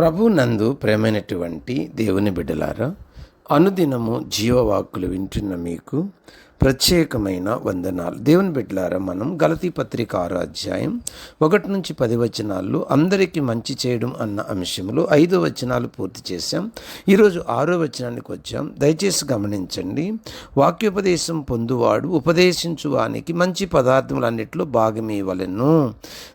ప్రభు నందు ప్రేమైనటువంటి దేవుని బిడ్డలారా అనుదినము జీవవాక్కులు వింటున్న మీకు ప్రత్యేకమైన వందనాలు. దేవుని బిడ్డలారా మనం గలతీ పత్రిక ఆరో అధ్యాయం ఒకటి నుంచి పది వచనాల్లో అందరికీ మంచి చేయడం అన్న అంశంలో ఐదు వచనాలు పూర్తి చేశాం. ఈరోజు ఆరో వచనానికి వచ్చాం. దయచేసి గమనించండి. వాక్యోపదేశం పొందువాడు ఉపదేశించు వానికి మంచి పదార్థములన్నిటిలో భాగం ఇవ్వలేను.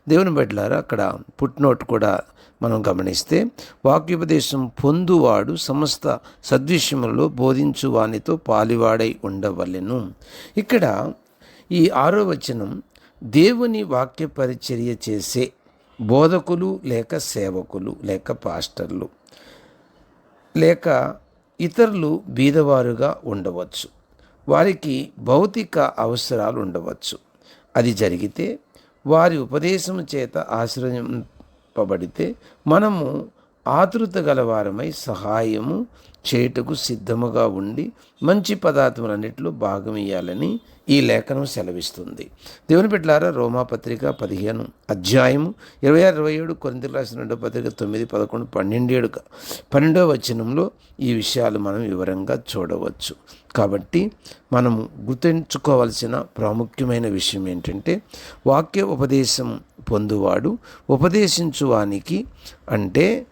దేవుని బిడ్డలారా అక్కడ పుట్నోట్ కూడా మనం గమనిస్తే వాక్యోపదేశం పొందువాడు సమస్త సద్విషయములలో బోధించు వానితో పాలివాడై ఉండవలెను. ఇక్కడ ఈ ఆరో వచనం దేవుని వాక్య పరిచర్య చేసే బోధకులు లేక సేవకులు లేక పాస్టర్లు లేక ఇతరులు బీదవారుగా ఉండవచ్చు. వారికి భౌతిక అవసరాలు ఉండవచ్చు. అది జరిగితే వారి ఉపదేశం చేత ఆశ్రయింపబడితే మనము ఆతృత గలవారమై సహాయము చేయుటకు సిద్ధముగా ఉండి మంచి పదార్థములన్నింటిలో భాగం ఈ లేఖనం సెలవిస్తుంది. దేవుని బిడ్డలారా రోమాపత్రిక పదిహేను అధ్యాయము ఇరవై ఆరు ఇరవై ఏడు కొరింతలు రాసిన రెండో పత్రిక తొమ్మిది పదకొండు పన్నెండేడు పన్నెండవ వచనంలో ఈ విషయాలు మనం వివరంగా చూడవచ్చు. కాబట్టి మనము గుర్తుంచుకోవాల్సిన ప్రాముఖ్యమైన విషయం ఏంటంటే వాక్య ఉపదేశం పొందువాడు ఉపదేశించువానికి అంటే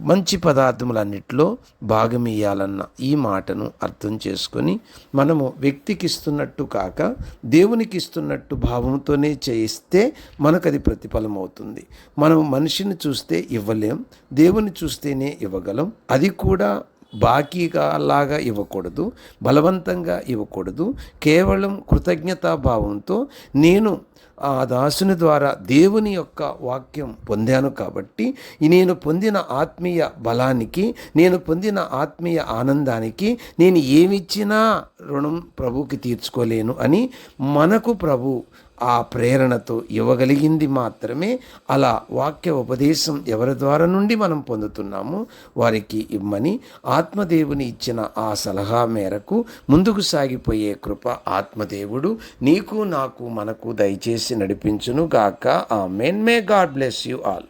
మంచి పదార్థములన్నిటిలో భాగమియ్యాలన్న ఈ మాటను అర్థం చేసుకొని మనము వ్యక్తికి ఇస్తున్నట్టు కాక దేవునికి ఇస్తున్నట్టు భావంతోనే చేయిస్తే మనకు అది ప్రతిఫలం అవుతుంది మనం మనిషిని చూస్తే ఇవ్వలేం దేవుని చూస్తేనే ఇవ్వగలం. అది కూడా బాకీగా లాగా ఇవ్వకూడదు బలవంతంగా ఇవ్వకూడదు. కేవలం కృతజ్ఞతాభావంతో నేను ఆ దాసుని ద్వారా దేవుని యొక్క వాక్యం పొందాను కాబట్టి నేను పొందిన ఆత్మీయ బలానికి నేను పొందిన ఆత్మీయ ఆనందానికి నేను ఏమిచ్చినా రుణం ప్రభుకి తీర్చుకోలేను అని మనకు ప్రభు ఆ ప్రేరణతో ఇవ్వగలిగింది మాత్రమే. అలా వాక్య ఉపదేశం ఎవరి ద్వారా నుండి మనం పొందుతున్నాము వారికి ఇమ్మని ఆత్మదేవుని ఇచ్చిన ఆ సలహా మేరకు ముందుకు సాగిపోయే కృప ఆత్మదేవుడు నీకు నాకు మనకు దయచేసి నడిపించును గాక amen may God bless you all.